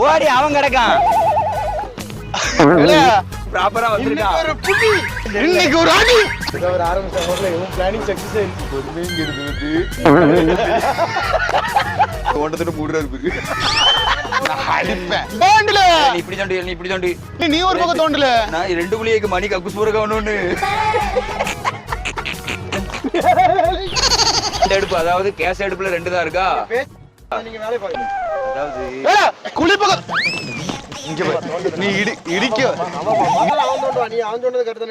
ஓடி அவன் கிடக்கான். ப்ராப்பரா வந்திருக்கான். இன்னைக்கு ஒரு அடி. இதை ஒரு ஆரம்பிச்ச முதல்ல இவன் பிளானிங் சக்சஸ் ஆயிடுச்சு ஓட்டத்துல மூடுறாரு நான் அடிப்பேன். தோண்டல. நீ இப்படி தோண்டி நீ இப்படி தோண்டி. நீ ஒரு பக்கம் தோண்டல. நான் ரெண்டு குழியைக்கு மணி கக்குஸ் போற ஒண்ணு. இந்த அடுப்பு அதாவது கேஸ் அடுப்புல ரெண்டு தான் இருக்கா? அதாவது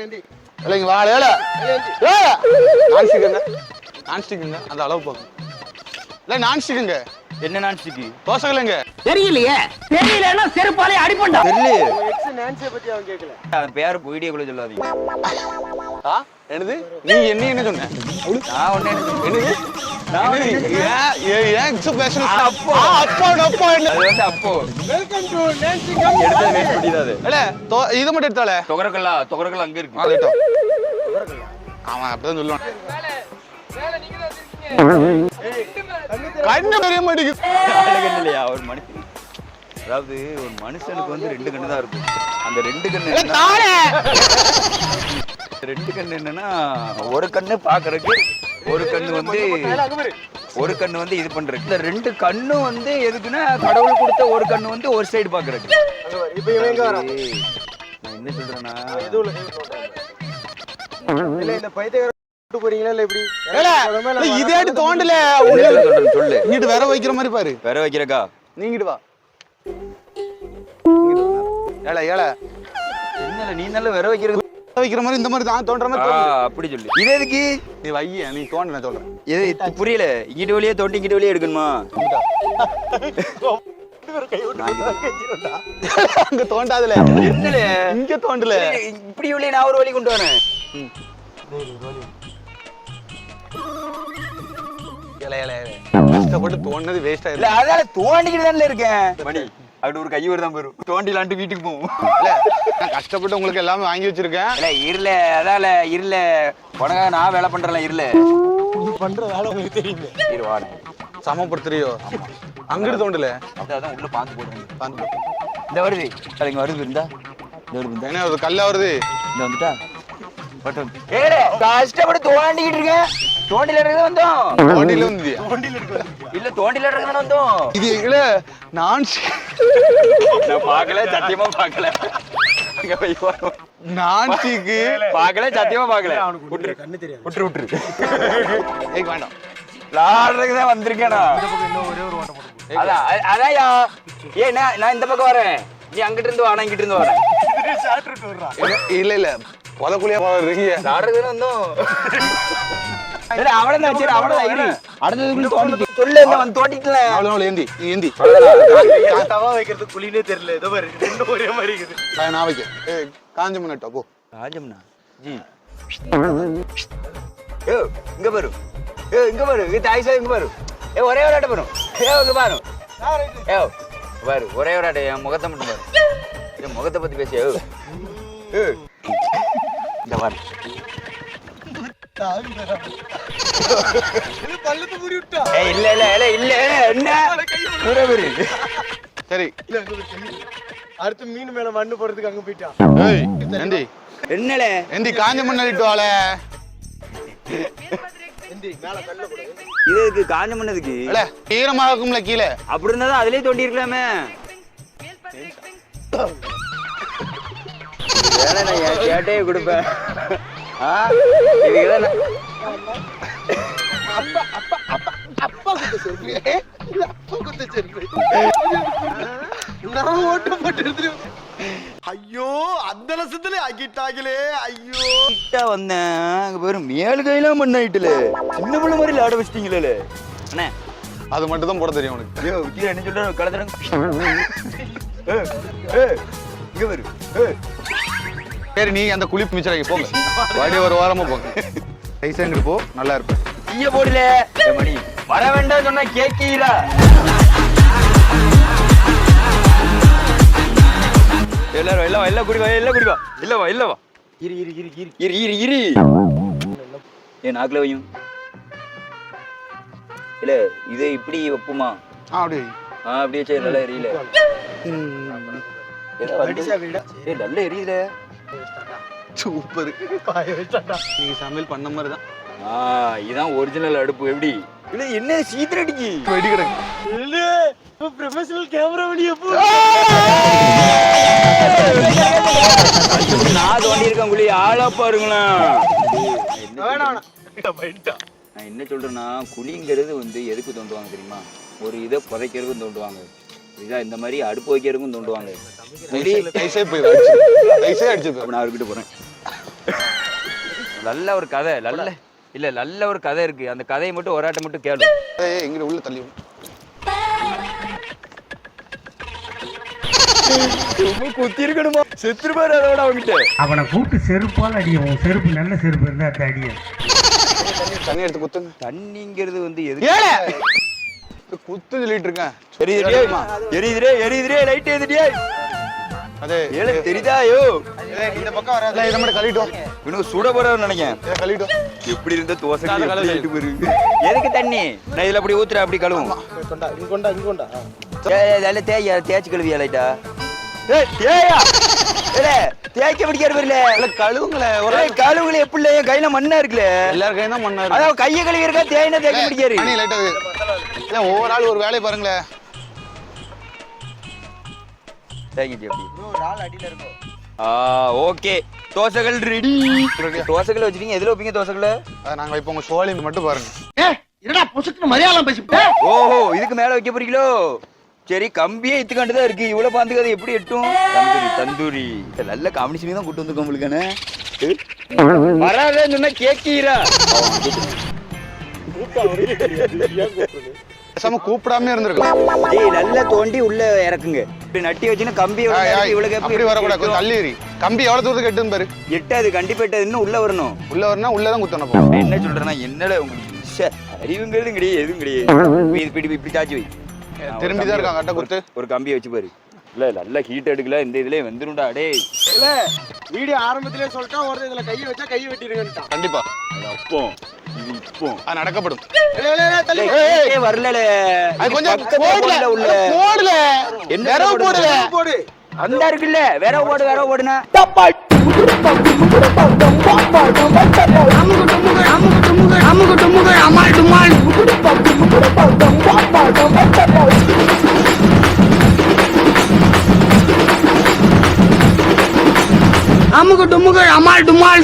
ஏந்தி இல்ல இங்க வாழ ஏல ஏல நான்ஸ்டிக்குங்க அந்த அளவு போகும் இல்ல நான்ஸ்டிக்குங்க என்ன நான்ஸ்டிக்கு தோசைகளுங்க தெரியலையே. தெரியலன்னா செருப்பாலே அடிப்பண்டா. தெரியலையே. எக்ஸ் நான்சியை பத்தி அவன் கேட்கல அவன் பேர வீடியோக்குள்ள சொல்லாதீங்க. ஆ என்னது? நீ என்ன என்ன சொன்ன? நான் ஒண்ணு? என்னது? இது மட்டும் எடுத்தாலே. தொகரக்கல்லா தொகரக்கல்லா அங்க இருக்கு. அவன் அப்படிதான் சொல்லுவான். கண்ணு பெரிய மாட்டேங்குது. இல்லையா ஒரு மனுஷன்? அதாவது ஒரு மனுஷனுக்கு வந்து ரெண்டு கண்ணு தான் இருக்கும். அந்த ரெண்டு கண்ணு ரெண்டு கண்ணு என்னன்னா ஒரு கண்ணு பாக்குறதுக்கு ஒரு கண்ணு வந்து ஒரு கண்ணு வந்து இது பண்றதுக்கு. இந்த ரெண்டு கண்ணும் வந்து எதுக்குன்னா கடவுள் கொடுத்த ஒரு கண்ணு வந்து ஒரு சைடு பாக்குறதுக்கு. இப்போ இவன் எங்க வரான் ஏய், நான் என்ன சொல்றேன்னா? இந்த பைத்தியக்கார தோண்டல. சொல்லு இங்கிட்டு வேற வைக்கிற மாதிரி பாரு. வேற வைக்கிறக்கா? நீங்கிட்டு வா. ஏல ஏல. என்ன நீ நல்ல வேற வைக்கிறது? வைக்கிற மாதிரி இந்த மாதிரி தான் தோன்ற மாதிரி. அப்படி சொல்லு. இது எதுக்கு நீ வைய நீ தோண்டு நான் சொல்றேன் இது புரியல. இங்கிட்டு வழியே தோண்டி இங்கிட்டு வழியே எடுக்கணுமா? அங்க தோண்டாதுல. இங்க தோண்டல. இப்படி வழியே நான் ஒரு வழி கொண்டு வரேன். கஷ்டப்பட்டு தோண்டது வேஸ்ட் இல்ல ஆயிடுச்சு அதால தோண்டிக்கிட்டு தானே இருக்கேன். மணி. அப்படி ஒரு கை வருதான் போயிரும் தோண்டிலான்ட்டு வீட்டுக்கு போவோம். இல்ல நான் கஷ்டப்பட்டு உங்களுக்கு எல்லாமே வாங்கி வச்சிருக்கேன். இல்ல இருல அதால இருல உனக்காக நான் வேலை பண்றேன் இருல நீ பண்ற வேலை உங்களுக்கு தெரியுமே. இரு வாடு. சமப்படுத்துறியோ? அங்கிட்டு தோண்டல? அதான் உள்ள பாந்து போடுறேன் பாந்து. இந்த வருது. அது இங்க வருது இருந்தா இந்த வருது. என்ன ஒரு கல்லா வருது? இந்த வந்துட்டா. பட்டம் ஏடே கஷ்டப்பட்டு தோண்டிக்கிட்டு இருக்கேன். தோண்டில இருந்து வந்தோம்? தோண்டில வந்து இல்ல தோண்டில இருந்து வந்தோம். இது இல்ல நான் பார்க்கல சத்தியமா பார்க்கல. பாரு. நான்சிக்கு பார்க்கல சத்தியமா பார்க்கல. விட்டுரு. கண்ணு தெரியாது. விட்டுரு விட்டுரு. ஏய் வேண்டாம். விளாடுறதுக்கு தான் வந்திருக்கேன்? அதான் அதான்யா. ஏ நான் நான் இந்த பக்கம் வரேன். நீ அங்கிட்டு இருந்து வா நான் இங்கிட்டு இருந்து வரேன் இல்ல, இல்ல. புதக்குழியா போறீங்க. விளாடுறதுக்கு வந்தோம். இல்ல அவனை தான் சரி அவனை தான் இரு. அடுத்ததுக்குள்ள தோண்டி சொல்லு இந்த வந்து தோண்டிட்டல அவ்வளவு அவ்வளவு ஏந்தி நீ ஏந்தி. தவா வைக்கிறது குழினே தெரியல. ஏதோ பாரு ரெண்டும் ஒரே மாதிரி இருக்குது. நான் நான் வைக்க. ஏய் காஞ்ச முன்னட்டா போ. ராஜம்னா ஜி ஏ இங்க பாரு. ஏ இங்க பாரு. இது தாய்சா இங்க பாரு. ஏ ஒரே ஒரு ஆட்ட பாரு ஏ இங்க பாரு. ஏ பாரு. ஒரே ஒரு ஆட்ட என் முகத்தை மட்டும் பாரு. என் முகத்தை பத்தி பேசு ஏ? ஏ. இந்த பாரு. பள்ளத்து மூடி விட்டா இல்ல இல்ல இல்ல இல்ல என்ன ஒரே சரி அடுத்து மீன் மேல மண்ணு போடுறதுக்கு அங்க போயிட்டான் ஏய் ஏந்தி என்னல ஏந்தி காஞ்ச முன்னாடிட்டு வாழ எந்தி இது காஞ்ச மண்ணதுக்கு இல்ல ஈரமாகும்ல கீழே அப்படி இருந்தா தான் அதுலயே தோண்டி இருக்கலாமே வேணா நான் என் கேட்டே கொடுப்பேன் நான் ஓட்ட போட்டு ஐயோ அந்த லட்சத்துல ஐயோ. கிட்ட வந்தேன். அங்க பேரு மேல் கையெல்லாம் பண்ணாயிட்டுல சின்ன பிள்ளை மாதிரி வச்சிட்டீங்களே அண்ணே. அது மட்டும் தான் போட தெரியும் உனக்கு. ஐயோ கீழே என்ன சொல்ற கலத்துறங்க இங்க வரு. ஏய். சரி நீ அந்த குளிப்பு மிச்சராக்கி போங்க வாடி ஒரு வாரமா போங்க பைசா எங்கிட்டு போ நல்லா இருப்பேன் தீய போடல மணி. வர வேண்டாம் சொன்னா கேக்கீரா எல்லாரும் எல்லாம் எல்லாம் குடிவா எல்லாம் குடிவா இல்லவா இல்லவா இரு இரு இரு இரு. இரு இரு இரு. ஏன் நாக்குல வையும். இல்ல இதை இப்படி வைப்போமா? ஆ அப்படி வை. ஆ அப்படியே சரி நல்லா எரியல நல்லா எரியுதுல சூப்பர். நீங்க சமையல் பண்ண மாதிரி தான் ஆ இதான் ஒரிஜினல் அடுப்பு. எப்படி? இல்ல என்ன சீக்கிரம் அடிக்கி? வெடி கிடக்கு. நான் தோண்டி இருக்கேன் குழி ஆளா பாருங்களேன். நான் என்ன சொல்றேன்னா குழிங்கிறது வந்து எதுக்கு தோண்டுவாங்க தெரியுமா? ஒரு இதை புதைக்கிறதுக்கும் தோண்டுவாங்க. இதான் இந்த மாதிரி அடுப்பு வைக்கிறதுக்கும் தோண்டுவாங்க. ரைஸே போய் ரைஸே அடிச்சு நான் அவர்கிட்ட போறேன். நல்ல ஒரு கதை நல்ல இல்ல நல்ல ஒரு கதை இருக்கு. அந்த கதையை மட்டும் ஒரு ஆட்டம் மட்டும் கேளு. ஏய் எங்க உள்ள தள்ளி விடு. குத்தி இருக்கணுமா? அதோட அவங்கிட்ட அவனை கூப்பிட்டு செருப்பால் அடியும் உன் செருப்பு நல்ல செருப்பு இருந்தா அந்த அடியும் தண்ணி எடுத்து குத்துங்க. தண்ணிங்கிறது வந்து எது குத்து சொல்லிட்டு இருக்கேன். எரியுதுடே. எரியுதுடே எரியுதுடே லைட் எரியுதுடே அதே ஏழை தெரியுதாயோ? இந்த பக்கம் வராது. இதை மட்டும் கழுவிட்டு வா. இவனுக்கு சுட வா. எப்படி இருந்த தோசை. எதுக்கு தண்ணி? நான் இதுல அப்படி ஊத்துறேன் அப்படி கழுவும். ஏய், தேய்யா தேய்ச்சி கழுவியா லைட்டா ஏய் தேயா? ஏலே தேய்க்க பிடிக்காரு வரல இல்ல கழுவுங்களேன் ஒரு எப்படி கையில மண்ணா இருக்குல்ல. எல்லார் தான் மண்ணா இருக்கு. அதான் கைய கழுவி இருக்கா தேயினா தேய்க்க பிடிக்காரு இல்ல ஒவ்வொரு ஆள் ஒரு வேலையை பாருங்களேன் தேய்க்கிச்சு எப்படி ஆ ஓகே. தோசைகள் ரெடி தோசைகள் வச்சிட்டீங்க. எதுல வைப்பீங்க தோசைகளை? அதை நாங்க வைப்போம் உங்க சோழி மட்டும் பாருங்க. என்னடா பொசுக்குன்னு மலையாளம் பேசிவிட்ட? ஓஹோ இதுக்கு மேல வைக்க போறீங்களோ? சரி கம்பியே இத்துக்காண்டு தான் இருக்கு. இவ்வளவு பாந்துக்கு எப்படி எட்டும்? தந்தூரி தந்தூரி. நல்ல காம்பினேஷன் தான் கூட்டு வந்துருக்கோம் உங்களுக்கு வராதன்னு சொன்னா கேக்கீரா? பேசாம கூப்பிடாம இருந்திருக்கலாம் ஏய் நல்லா தோண்டி உள்ள இறக்குங்க இப்படி நட்டி வச்சுன்னா ஆய், இவ்வளவு அப்படி வரக்கூடாது கொஞ்சம் தள்ளி ஏறி கம்பி எவ்வளவு தூரத்துக்கு எட்டுன்னு பாரு எட்டாது கண்டிப்பா எட்டாது இன்னும் உள்ள வரணும் உள்ள வரனா உள்ளதான் குத்தணும் போ நான் என்ன சொல்றேன்னா என்னடா உங்களுக்கு அறிவுங்கிறது கிடையாது எதுவும் கிடையாது இப்படி இப்படி தாச்சி வை திரும்பி தான் இருக்கான், கட்ட குத்து. ஒரு கம்பியை வச்சு பாரு இல்ல நல்ல ஹீட் எடுக்கல. இந்த இதுலயே வந்துரும்டா டேய். வீடியோ ஆரம்பத்திலே சொல்லிட்டா ஒரு இதுல கையை வச்சா கையை வெட்டிடுங்கன்ட்டான். கண்டிப்பா. அது அப்போ இது இப்போ. அது நடக்கப்படும். வரல அது கொஞ்சம் பக்கத்துல போடல. போடல உள்ள. போடல. என்ன விரவு? போடல. போடு. அந்த இருக்குல்ல வேற ஓடு வேற ஓடுனா. அமுகு டுமுகு அமால் டுமால்